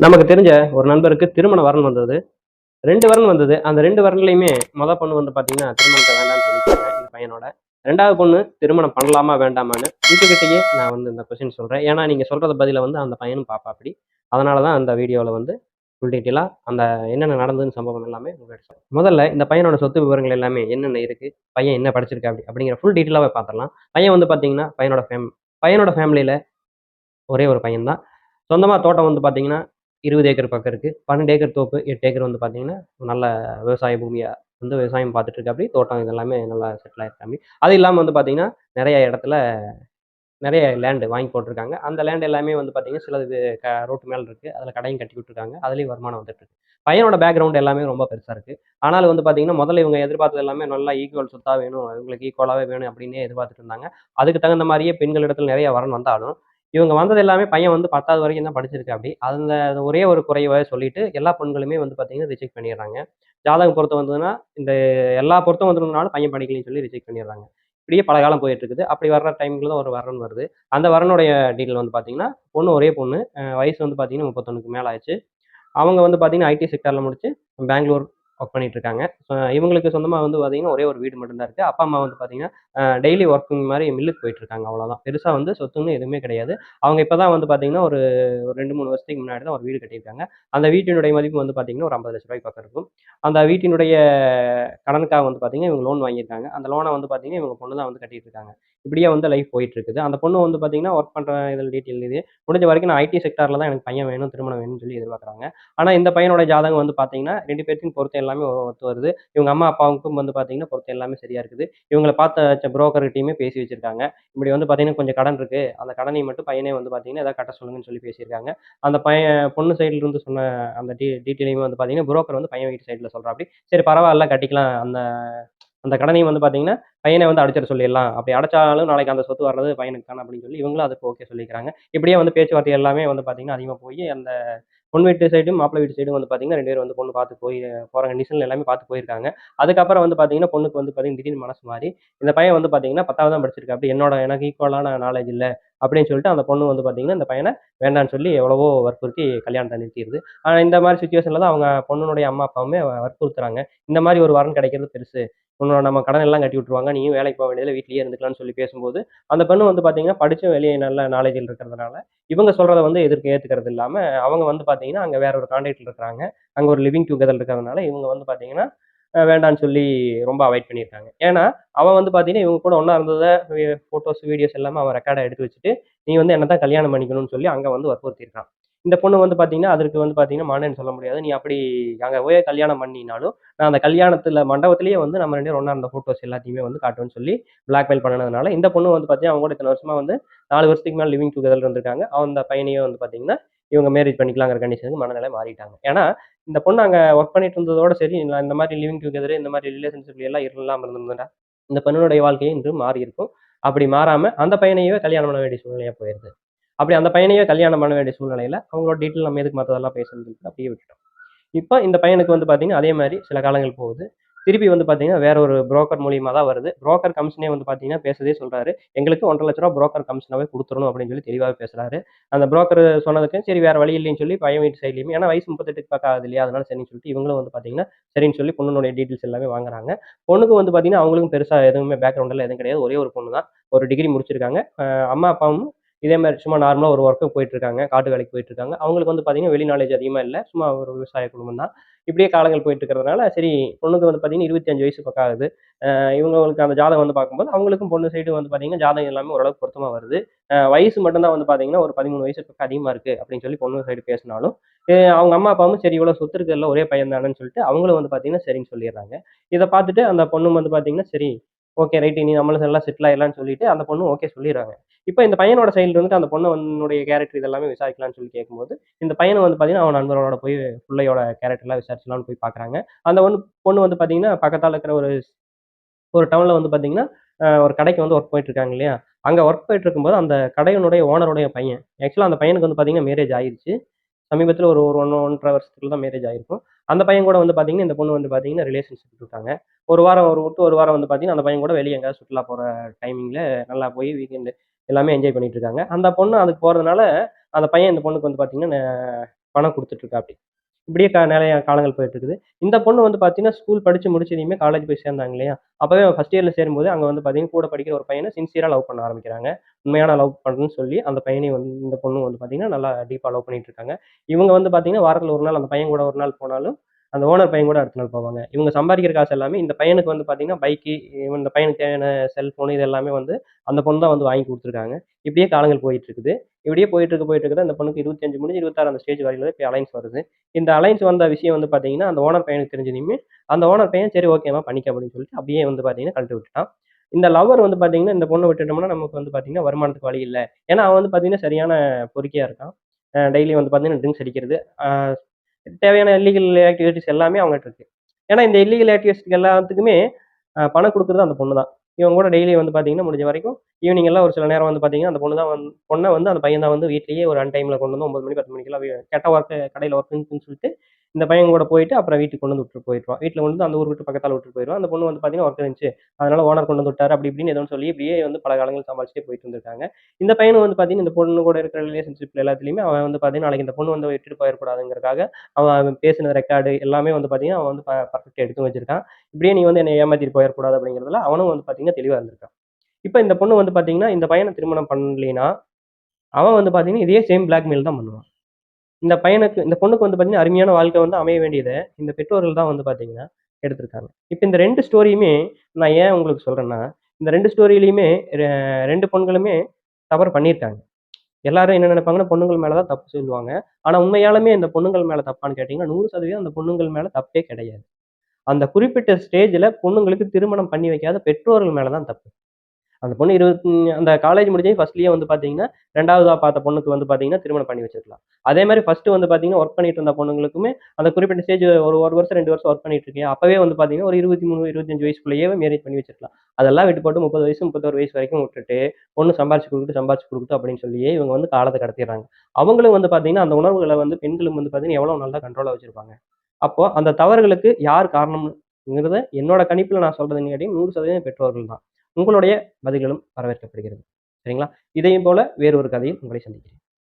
நமக்கு தெரிஞ்ச ஒரு நண்பருக்கு திருமண வரன் வந்தது. ரெண்டு வரன் வந்தது. அந்த ரெண்டு வரன்லையுமே மொதல் பொண்ணு வந்து பார்த்தீங்கன்னா திருமணத்தை வேண்டாம்னு சொல்லிட்டாங்க இந்த பையனோட. ரெண்டாவது பொண்ணு திருமணம் பண்ணலாமா வேண்டாமான்னு உங்ககிட்டயே நான் வந்து இந்த கொஸ்டின் சொல்கிறேன் ஏன்னா நீங்கள் சொல்கிறத பதில வந்து அந்த பையனும் பாப்பா அப்படி அதனால தான் அந்த வீடியோவில் வந்து ஃபுல் டீட்டெயிலாக அந்த என்னென்ன நடந்ததுன்னு சம்பவம் எல்லாமே உங்களுக்கு முதல்ல இந்த பையனோட சொத்து விவரங்கள் எல்லாமே என்னென்ன இருக்குது பையன் என்ன படிச்சிருக்கா அப்படி அப்படிங்கிற ஃபுல் டீட்டெயிலாகவே பார்த்துடலாம் பையன் வந்து பார்த்தீங்கன்னா பையனோட ஃபேம் பையனோட ஃபேமிலியில் ஒரே ஒரு பையன் தான் சொந்தமாக தோட்டம் வந்து பார்த்தீங்கன்னா இருபது ஏக்கர் பக்கம் இருக்குது பன்னெண்டு ஏக்கர் தோப்பு எட்டு ஏக்கர் வந்து பார்த்தீங்கன்னா நல்ல விவசாய பூமியாக வந்து விவசாயம் பார்த்துட்டு இருக்காப்படி தோட்டம் இதெல்லாமே நல்லா செட்டில் ஆயிருக்காப்படி அது இல்லாமல் வந்து பார்த்தீங்கன்னா நிறைய இடத்துல நிறைய லேண்டு வாங்கி போட்டிருக்காங்க. அந்த லேண்ட் எல்லாமே வந்து பார்த்தீங்கன்னா சிலது இது க ரோட்டு மேலே இருக்குது அதில் கடையும் கட்டி விட்டுருக்காங்க. அதுலேயும் வருமானம் வந்துட்டு இருக்கு. பையனோட பேக்ரவுண்ட் எல்லாமே ரொம்ப பெருசாக இருக்குது ஆனாலும் வந்து பார்த்தீங்கன்னா முதல்ல இவங்க எதிர்பார்த்தது எல்லாமே நல்லா ஈக்குவல் சொத்தாக வேணும் இவங்களுக்கு ஈக்குவலாகவே வேணும் அப்படின்னே எதிர்பார்த்துட்டு இருந்தாங்க. அதுக்கு தகுந்த மாதிரியே பெண்கள் இடத்துல நிறைய வரன் வந்தாலும் இவங்க வந்தது எல்லாமே பையன் வந்து பத்தாவது வரைக்கும் தான் படிச்சிருக்கு அப்படி. அந்த ஒரே ஒரு குறைவை சொல்லிட்டு எல்லா பெண்களுமே வந்து பார்த்தீங்கன்னா ரிஜெக்ட் பண்ணிடுறாங்க. ஜாதகம் பொருத்தம் வந்ததுன்னா இந்த எல்லா பொருத்தம் வந்ததுனால பையன் படிக்கலைன்னு சொல்லி ரிஜெக்ட் பண்ணிடுறாங்க. இப்படியே பல காலம் போயிட்டு இருக்குது. அப்படி வர்ற டைம்ல தான் ஒரு வரன் வருது. அந்த வரனுடைய டீட்டெயில் வந்து பார்த்தீங்கன்னா பொண்ணு ஒரே பொண்ணு. வயசு வந்து பார்த்தீங்கன்னா முப்பத்தொன்னுக்கு மேலே ஆச்சு அவங்க வந்து பார்த்தீங்கன்னா ஐடி செக்டரில் முடிச்சு பெங்களூர் ஒர்க் பண்ணிட்டு இருக்காங்க ஸோ இவங்களுக்கு சொந்தமாக வந்து பார்த்தீங்கன்னா ஒரே ஒரு வீடு மட்டும்தான் இருக்குது அப்பா அம்மா வந்து பார்த்தீங்கன்னா டெய்லி ஒர்க்கிங் மாதிரி மில்லுக்கு போயிட்டு இருக்காங்க அவ்வளோதான் பெருசாக வந்து சொத்துன்னு எதுவுமே கிடையாது. அவங்க இப்போ தான் வந்து பார்த்தீங்கன்னா ஒரு ஒரு ரெண்டு மூணு வருஷத்துக்கு முன்னாடி தான் ஒரு வீடு கட்டியிருக்காங்க. அந்த வீட்டினுடைய மதிப்பு வந்து பார்த்தீங்கன்னா ஒரு ஐம்பது லட்ச ரூபாய்க்கு பக்கம் இருக்கும். அந்த வீட்டினுடைய கடனுக்காக வந்து பார்த்தீங்கன்னா இவங்க லோன் வாங்கியிருக்காங்க. அந்த லோனை வந்து பார்த்தீங்கன்னா இவங்க பொண்ணு தான் வந்து கட்டிட்டு இருக்காங்க இப்படியே வந்து லைஃப் போயிட்டு இருக்குது அந்த பொண்ணு வந்து பார்த்தீங்கன்னா ஒர்க் பண்ணுற இதில் டீட்டெயில் இது. முடிஞ்ச வரைக்கும் நான் ஐடி செக்டாரில் தான் எனக்கு பையன் வேணும் திருமணம் வேணும்னு சொல்லி எதிர்பார்க்குறாங்க. ஆனால் இந்த பையனோட ஜாதகம் வந்து பார்த்தீங்கன்னா ரெண்டு பேர்த்தையும் பொறுத்த எல்லாமே ஒத்து வருது. இவங்க அம்மா அப்பாவுக்கும் வந்து பார்த்தீங்கன்னா பொறுத்து எல்லாமே சரியா இருக்குது. இவங்களை பார்த்த புரோக்கர்கிட்டையுமே பேசி வச்சிருக்காங்க. இப்படி வந்து பார்த்தீங்கன்னா கொஞ்சம் கடன் இருக்கு. அந்த கடனை மட்டும் பையனே வந்து பார்த்தீங்கன்னா ஏதாவது கட்ட சொல்லுங்கன்னு சொல்லி பேசியிருக்காங்க. அந்த பையன் பொண்ணு சைடுல இருந்து சொன்ன அந்த டீ டீட்டெயிலையுமே வந்து பார்த்தீங்கன்னா புரோக்கர் வந்து பையன் வீட்டு சைடில் சொல்கிறா அப்படி சரி பரவாயில்ல கட்டிக்கலாம். அந்த அந்த கடனையும் வந்து பார்த்தீங்கன்னா பையனை வந்து அடைச்சிட சொல்லிடலாம். அப்படி அடைச்சாலும் நாளைக்கு அந்த சொத்து வர்றது பையனுக்கு தானே அப்படின்னு சொல்லி இவங்களும் அதுக்கு ஓகே சொல்லிக்கிறாங்க. இப்படியே வந்து பேச்சுவார்த்தை எல்லாமே வந்து பார்த்தீங்கன்னா அதிகமாக போய் அந்த பொண்ணு வீட்டு சைடும் மாப்பிள்ளை வீட்டு சைடும் வந்து பார்த்தீங்கன்னா ரெண்டு பேரும் வந்து பொண்ணு பார்த்து போய் போகிற கண்டிஷனில் எல்லாமே பார்த்து போயிருக்காங்க. அதுக்கப்புறம் வந்து பார்த்தீங்கன்னா பொண்ணுக்கு வந்து பார்த்தீங்கன்னா திடீர்னு மனசு மாறி இந்த பையன் வந்து பார்த்தீங்கன்னா பத்தாவது தான் படிச்சிருக்கு அப்படி என்னோட எனக்கு ஈக்குவலான நாலேஜ் இல்லை. அப்படின்னு சொல்லிட்டு அந்த பொண்ணு வந்து பார்த்தீங்கன்னா இந்த பையனை வேண்டாம்னு சொல்லி எவ்வளவோ வற்புறுத்தி கல்யாணத்தை நிறுத்திடுது. ஆனால் இந்த மாதிரி சுச்சுவேஷனில் தான் அவங்க பொண்ணுடைய அம்மா அப்பாவுமே வற்புறுத்துறாங்க. இந்த மாதிரி ஒரு வரன் கிடைக்கிறது பெருசு. உன்னோட நம்ம கடன் எல்லாம் கட்டி விட்டுருவாங்க. நீயும் வேலைக்கு போக வேண்டியதில்லை வீட்லயே இருந்துக்கலாம்னு சொல்லி பேசும்போது அந்த பெண்ணு வந்து பார்த்தீங்கன்னா படித்தும் வெளியே நல்ல நாலேஜில் இருக்கிறதுனால இவங்க சொல்கிறத வந்து எதிர்க்க ஏற்றுக்கிறது இல்லாமல் அவங்க வந்து பார்த்தீங்கன்னா அங்கே வேற ஒரு கான்டாக்டில் இருக்கிறாங்க. அங்கே ஒரு லிவிங் டுகெதர் இருக்கிறதுனால இவங்க வந்து பார்த்தீங்கன்னா வேண்டான்னு சொல்லி ரொம்ப அவாய்ட் பண்ணியிருக்காங்க. ஏன்னா அவன் வந்து பார்த்தீங்கன்னா இவங்க கூட ஒன்றா இருந்ததை ஃபோட்டோஸ் வீடியோஸ் எல்லாமே அவன் ரெக்கார்டை எடுத்து வச்சுட்டு நீ வந்து என்ன தான் கல்யாணம் பண்ணிக்கணும்னு சொல்லி அங்கே வந்து வற்புறுத்தியிருக்கான். இந்த பொண்ணு வந்து பார்த்தீங்கன்னா அதற்கு வந்து பார்த்தீங்கன்னா மானேன்னு சொல்ல முடியாது. நீ அப்படி அங்கே போய் கல்யாணம் பண்ணினாலும் நான் அந்த கல்யாணத்தில் மண்டபத்திலேயே வந்து நம்ம ரெண்டு ஒன்றா இருந்த ஃபோட்டோஸ் எல்லாத்தையுமே வந்து காட்டுன்னு சொல்லி பிளாக்மெயில் பண்ணதுனால இந்த பொண்ணு வந்து பார்த்தீங்கன்னா அவங்க கூட இத்தனை வருஷமா வந்து நாலு வருஷத்துக்கு மேலே லிவிங் டுகெதர் இருந்திருக்காங்க. அந்த பையனையும் வந்து பார்த்தீங்கன்னா இவங்க மேரேஜ் பண்ணிக்கலாங்கிற கண்டிஷனுக்கு மனநிலை மாறிட்டாங்க. ஏன்னா இந்த பொண்ணு அங்கே ஒர்க் பண்ணிட்டு இருந்ததோட சரி நான் இந்த மாதிரி லிவிங் டுகெதர் இந்த மாதிரி ரிலேஷன்ஷிப்ல எல்லாம் இல்லாமல் இருந்திருந்தா இந்த பெண்ணுடைய வாழ்க்கையும் இன்று மாறி இருக்கும். அப்படி மாறாம அந்த பையனையே கல்யாணம் பண்ண வேண்டிய சூழ்நிலையா போயிருது. அப்படி அந்த பையனையே கல்யாணம் பண்ண வேண்டிய சூழ்நிலையில அவங்களோட டீட்டெயில் நம்ம எதுக்கு மற்றதெல்லாம் பேசுறது அப்படியே விட்டுட்டோம். இப்போ இந்த பையனுக்கு வந்து பார்த்தீங்கன்னா அதே மாதிரி சில காலங்கள் போகுது. திருப்பி வந்து பார்த்தீங்கன்னா வேற ஒரு புரோக்கர் மூலியமாக தான் வருது. புரோக்கர் கமிஷனே வந்து பார்த்தீங்கன்னா பேசுறதே சொல்கிறாரு எங்களுக்கு ஒன்றரை லட்ச ரூபா புரோக்கர் கமிஷனாகவே கொடுத்துடணும் அப்படின்னு சொல்லி தெளிவாக பேசுகிறாரு அந்த புரோக்கர் சொன்னதுக்கு சரி வேற வழி இல்லைன்னு சொல்லி பையன் வீட்டு சைட்லையுமே ஏன்னா வயசு முப்பத்தெட்டுக்கு பக்கம் ஆகுது இல்லையா? அதனால சரின்னு சொல்லிட்டு இவங்களும் வந்து பார்த்தீங்கன்னா சரின்னு சொல்லி பொண்ணுடைய டீட்டெயில்ஸ் எல்லாமே வாங்குறாங்க. பொண்ணுக்கு வந்து பார்த்தீங்கன்னா அவங்களுக்கும் பெருசாக எதுவுமே பேக்ரவுண்ட் எல்லாம் எதுவும் கிடையாது. ஒரே ஒரு பொண்ணு தான் ஒரு டிகிரி முடிச்சிருக்காங்க. அம்மா அப்பாவும் இதே மாதிரி சும்மா நார்மலாக ஒரு ஒர்க்கு போயிட்டு இருக்காங்க காட்டு வேலைக்கு போயிட்டு இருக்காங்க அவங்களுக்கு வந்து பார்த்தீங்கன்னா வெளி நாலேஜ் அதிகமாக இல்லை. சும்மா ஒரு விவசாய குடும்பம் தான். இப்படியே காலங்கள் போயிட்டு இருக்கிறதுனால சரி பொண்ணுக்கு வந்து பார்த்தீங்கன்னா இருபத்தஞ்சு வயசு பக்கம் ஆகுது. இவங்களுக்கு அந்த ஜாதகம் வந்து பார்க்கும்போது அவங்களுக்கும் பொண்ணு சைடு வந்து பார்த்தீங்கன்னா ஜாதகம் எல்லாமே ஓரளவுக்கு பொருத்தமாக வருது. வயசு மட்டும்தான் வந்து பார்த்தீங்கன்னா ஒரு பதிமூணு வயசு பக்கம் அதிகமாக இருக்குது அப்படின்னு சொல்லி பொண்ணு சைடு பேசினாலும் அவங்க அம்மா அப்பாவும் சரி இவ்வளோ சொத்து இருக்கிறதுல ஒரே பையன் தானேன்னு சொல்லிட்டு அவங்களும் வந்து பார்த்தீங்கன்னா சரின்னு சொல்லிடுறாங்க. இதை பார்த்துட்டு அந்த பொண்ணு வந்து பார்த்தீங்கன்னா சரி ஓகே ரைட் இனி நம்மளும் எல்லாம் செட்டில் ஆயிடலாம்னு சொல்லிட்டு அந்த பொண்ணு ஓகே சொல்லிடுறாங்க. இப்போ இந்த பையனோட சைடில் வந்துட்டு அந்த பொண்ணுடைய கேரக்டர் இதெல்லாமே விசாரிக்கலாம்னு சொல்லி கேட்கும்போது இந்த பையனை வந்து பார்த்தீங்கன்னா அவன் நண்பரோட போய் பிள்ளையோட கேரக்டர்லாம் விசாரிச்சலாம்னு போய் பார்க்குறாங்க அந்த ஒன்று பொண்ணு வந்து பார்த்தீங்கன்னா பக்கத்தால் இருக்கிற ஒரு ஒரு டவுனில் வந்து பார்த்தீங்கன்னா ஒரு கடைக்கு வந்து ஒர்க் போயிட்டு இருக்காங்க இல்லையா? அங்கே ஒர்க் போயிட்டு இருக்கும்போது அந்த கடையினுடைய ஓனருடைய பையன் ஆக்சுவலாக அந்த பையனுக்கு வந்து பார்த்தீங்கன்னா மேரேஜ் ஆயிடுச்சு சமீபத்தில் ஒரு ஒரு ஒன்று ஒன்றரை வருஷத்துக்குள்ள தான் மேரேஜ் ஆயிருக்கும். அந்த பையன் கூட வந்து பார்த்தீங்கன்னா இந்த பொண்ணு வந்து பார்த்தீங்கன்னா ரிலேஷன்ஷிப் இருக்காங்க ஒரு வாரம் ஒரு விட்டு ஒரு வாரம் வந்து பார்த்தீங்கன்னா அந்த பையன் கூட வெளியே எங்கேயாவது சுற்றுலா போகிற டைமிங்கில் நல்லா போய் வீக்கெண்டு எல்லாமே என்ஜாய் பண்ணிட்டு இருக்காங்க. அந்த பொண்ணு அதுக்கு போகிறதுனால அந்த பையன் இந்த பொண்ணுக்கு வந்து பார்த்தீங்கன்னா பணம் கொடுத்துட்ருக்கா அப்படி இப்படியே கா நிறைய காலங்கள் போயிட்டு இருக்குது. இந்த பொண்ணு வந்து பார்த்தீங்கன்னா ஸ்கூல் படித்து முடிச்சதையுமே காலேஜ் போய் சேர்ந்தாங்க இல்லையா? அப்போவே ஃபர்ஸ்ட் இயரில் சேரும்போது அங்கே வந்து பார்த்தீங்கன்னா கூட படிக்கிற ஒரு பையனை சின்சியராக லவ் பண்ண ஆரம்பிக்கிறாங்க. உண்மையான லவ் பண்ணுன்னு சொல்லி அந்த பையனை வந்து இந்த பொண்ணு வந்து பார்த்தீங்கன்னா நல்லா டீப்பாக லவ் பண்ணிட்டு இருக்காங்க. இவங்க வந்து பார்த்தீங்கன்னா வாரத்தில் ஒரு நாள் அந்த பையன் கூட ஒரு நாள் போனாலும் அந்த ஓனர் பையன் கூட அடுத்த நாள் போவாங்க. இவங்க சம்பாதிக்கிற காசு எல்லாமே இந்த பையனுக்கு வந்து பார்த்தீங்கன்னா பைக்கு இந்த பையனுக்கு தேவையான செல்ஃபோனு இது எல்லாமே வந்து அந்த பொண்ணு தான் வந்து வாங்கி கொடுத்துருக்காங்க. இப்படியே காலங்கள் போயிட்டு இருக்குது இப்படியே போயிட்டு இருக்கு போயிட்டு இருக்குது அந்த பொண்ணுக்கு இருபத்தஞ்சு முடிஞ்சு இருபத்தாறு அந்த ஸ்டேஜ் வரையில இப்போ அலைன்ஸ் வருது. இந்த அலைன்ஸ் வந்த விஷயம் வந்து பார்த்தீங்கன்னா அந்த ஓனர் பையனுக்கு தெரிஞ்சதுமே அந்த ஓனர் பையன் சரி ஓகேமா பண்ணிக்க அப்படின்னு சொல்லிட்டு அப்படியே வந்து பார்த்தீங்கன்னா கழட்டு விட்டுட்டான். இந்த லவர் வந்து பார்த்தீங்கன்னா இந்த பொண்ணை விட்டுட்டோம்னா நமக்கு வந்து பார்த்தீங்கன்னா வருமானத்துக்கு வழி இல்லை. ஏன்னா அவன் வந்து பார்த்தீங்கன்னா சரியான பொறுக்கியாக இருக்கான். டெய்லி வந்து பார்த்தீங்கன்னா ட்ரிங்க்ஸ் அடிக்கிறது. தேவையான இல்லீகல் ஆக்டிவிட்டிஸ் எல்லாமே அவங்ககிட்ட இருக்கு. ஏன்னா இந்த இல்லீகல் ஆக்டிவிட்டிஸ் எல்லாத்துக்குமே பணம் கொடுக்குறது அந்த பொண்ணு தான். இவங்க கூட டெய்லி வந்து பார்த்தீங்கன்னா முடிஞ்ச வரைக்கும் ஈவினிங் எல்லாம் ஒரு சில நேரம் வந்து பார்த்தீங்கன்னா அந்த பொண்ணு தான் வந்து பொண்ணை வந்து அந்த பையன் தான் வந்து வீட்லேயே ஒரு அன் டைமில் கொண்டு வந்து ஒன்பது மணி பத்து மணிக்கெல்லாம் கெட்ட ஒர்க்கு கடையில் ஒர்க்குன்னு சொல்லிட்டு இந்த பையன் கூட போயிட்டு அப்புறம் வீட்டுக்கு கொண்டு வந்து விட்டு போயிடுவான். வீட்டில் கொண்டு வந்து அந்த ஊர் விட்டு பக்கத்தால் விட்டு போயிடுவான். அந்த பொண்ணு வந்து பார்த்தீங்கன்னா ஒர்க் இருந்துச்சு. அதனால ஓனர் கொண்டு வந்து விட்டாரு. அப்படி இப்படின்னு எதுவும் சொல்லி இப்படியே வந்து பல காலங்கள் சமாளிச்சுட்டு போயிட்டு இருந்திருக்காங்க. இந்த பையனும் வந்து பார்த்தீங்கன்னா இந்த பொண்ணு கூட இருக்கிற ரிலேஷன்ஷிப் எல்லாத்துலையுமே அவன் வந்து பார்த்தீங்கன்னா நாளைக்கு இந்த பொண்ணு வந்து விட்டுட்டு போயிடக்கூடாதுங்கிறக்காக அவன் பேசின ரெக்கார்டு எல்லாமே வந்து பார்த்தீங்கன்னா அவன் வந்து பர்ஃபெக்டாக எடுத்து வச்சிருக்கான். இப்படியே நீ வந்து என்னை ஏமாத்திட்டு போயிடக்கூடாது அப்படிங்கிறதுல அவனும் வந்து பார்த்தீங்கன்னா தெளிவாக இருந்திருக்கான். இப்போ இந்த பொண்ணு வந்து பார்த்தீங்கன்னா இந்த பையனை திருமணம் பண்ணலைன்னா அவன் வந்து பார்த்தீங்கன்னா இதே சேம் பிளாக்மெயில் தான் பண்ணுவான். இந்த பையனுக்கு இந்த பொண்ணுக்கு வந்து பார்த்தீங்கன்னா அருமையான வாழ்க்கை வந்து அமைய வேண்டியதை இந்த பெற்றோர்கள் தான் வந்து பார்த்தீங்கன்னா எடுத்திருக்காங்க. இப்போ இந்த ரெண்டு ஸ்டோரியுமே நான் ஏன் உங்களுக்கு சொல்கிறேன்னா இந்த ரெண்டு ஸ்டோரியிலையுமே ரெண்டு பொண்களுமே தவறு பண்ணியிருக்காங்க. எல்லாரும் என்ன நினைப்பாங்கன்னா பொண்ணுங்கள் மேலே தான் தப்பு சொல்லுவாங்க. ஆனால் உண்மையாலுமே இந்த பொண்ணுங்கள் மேலே தப்பான்னு கேட்டிங்கன்னா நூறு சதவீதம் அந்த பொண்ணுங்கள் மேலே தப்பே கிடையாது. அந்த குறிப்பிட்ட ஸ்டேஜில் பொண்ணுங்களுக்கு திருமணம் பண்ணி வைக்காத பெற்றோர்கள் மேலே தான் தப்பு. அந்த பொண்ணு இருபத்தி அந்த காலேஜ் முடிஞ்சு ஃபர்ஸ்ட்லயே வந்து பார்த்தீங்கன்னா ரெண்டாவதா பார்த்த பொண்ணுக்கு வந்து பார்த்தீங்கன்னா திருமணம் பண்ணி வச்சிருக்கலாம். அதே மாதிரி ஃபர்ஸ்ட் வந்து பார்த்தீங்கன்னா ஒர்க் பண்ணிட்டு இருந்த பொண்ணுங்களுக்குமே அந்த குறிப்பிட்ட ஸ்டேஜ் ஒரு ஒரு வருஷம் ரெண்டு வருஷம் ஒர்க் பண்ணிட்டு இருக்கேன். அப்பவே வந்து பார்த்தீங்கன்னா ஒரு இருபத்தி மூணு இருபத்தஞ்சு வயசுக்குள்ளேயே மேரேஜ் பண்ணி வச்சிருக்கலாம். அதெல்லாம் விட்டு போட்டு முப்பது வயசு முப்பத்தொரு வயசு வரைக்கும் விட்டுட்டு பொண்ணு சம்பாரிச்சு கொடுக்குது சம்பாரிச்சு கொடுக்குது அப்படின்னு சொல்லியே இவங்க வந்து காலத்தை கடத்திடுறாங்க. அவங்களும் வந்து பார்த்தீங்கன்னா அந்த உணர்வுகளை வந்து பெண்களும் வந்து பார்த்தீங்கன்னா எவ்வளோ நல்லா கண்ட்ரோலாக வச்சிருப்பாங்க. அப்போ அந்த தவறுகளுக்கு யார் காரணம்ங்கிறத என்னோட கணிப்பில் நான் சொல்றதுன்னு கேட்டீங்கன்னா நூறு சதவீதம் பெற்றோர்கள் தான். உங்களுடைய பதில்களும் வரவேற்கப்படுகிறது. சரிங்களா? இதையும் போல வேறு ஒரு கதையில் உங்களை சந்திக்கிறேன்.